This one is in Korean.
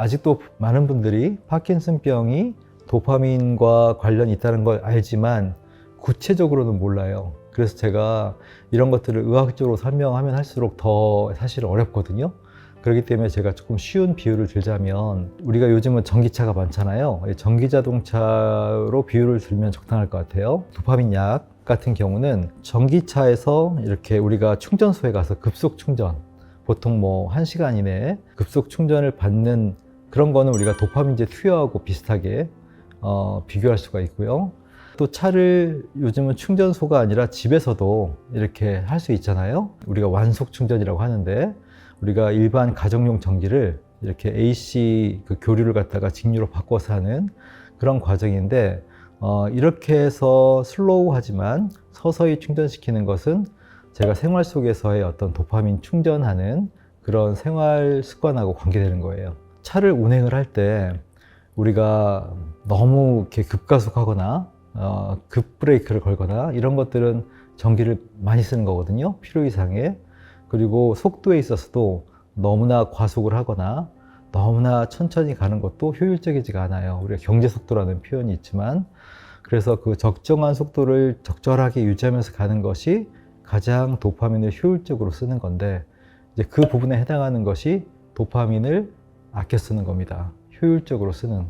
아직도 많은 분들이 파킨슨병이 도파민과 관련이 있다는 걸 알지만 구체적으로는 몰라요. 그래서 제가 이런 것들을 의학적으로 설명하면 할수록 더 사실 어렵거든요. 그렇기 때문에 제가 조금 쉬운 비유를 들자면 우리가 요즘은 전기차가 많잖아요. 전기 자동차로 비유를 들면 적당할 것 같아요. 도파민 약 같은 경우는 전기차에서 이렇게 우리가 충전소에 가서 급속 충전 보통 뭐 1시간 이내에 급속 충전을 받는 그런 거는 우리가 도파민제 투여하고 비슷하게 어, 비교할 수가 있고요. 또 차를 요즘은 충전소가 아니라 집에서도 이렇게 할 수 있잖아요. 우리가 완속 충전이라고 하는데 우리가 일반 가정용 전기를 이렇게 AC 그 교류를 갖다가 직류로 바꿔서 하는 그런 과정인데 어, 이렇게 해서 슬로우하지만 서서히 충전시키는 것은 제가 생활 속에서의 어떤 도파민 충전하는 그런 생활 습관하고 관계되는 거예요. 차를 운행을 할 때 우리가 너무 이렇게 급가속하거나 어, 급브레이크를 걸거나 이런 것들은 전기를 많이 쓰는 거거든요. 필요 이상의. 그리고 속도에 있어서도 너무나 과속을 하거나 너무나 천천히 가는 것도 효율적이지가 않아요. 우리가 경제 속도라는 표현이 있지만 그래서 그 적정한 속도를 적절하게 유지하면서 가는 것이 가장 도파민을 효율적으로 쓰는 건데 이제 그 부분에 해당하는 것이 도파민을 아껴 쓰는 겁니다. 효율적으로 쓰는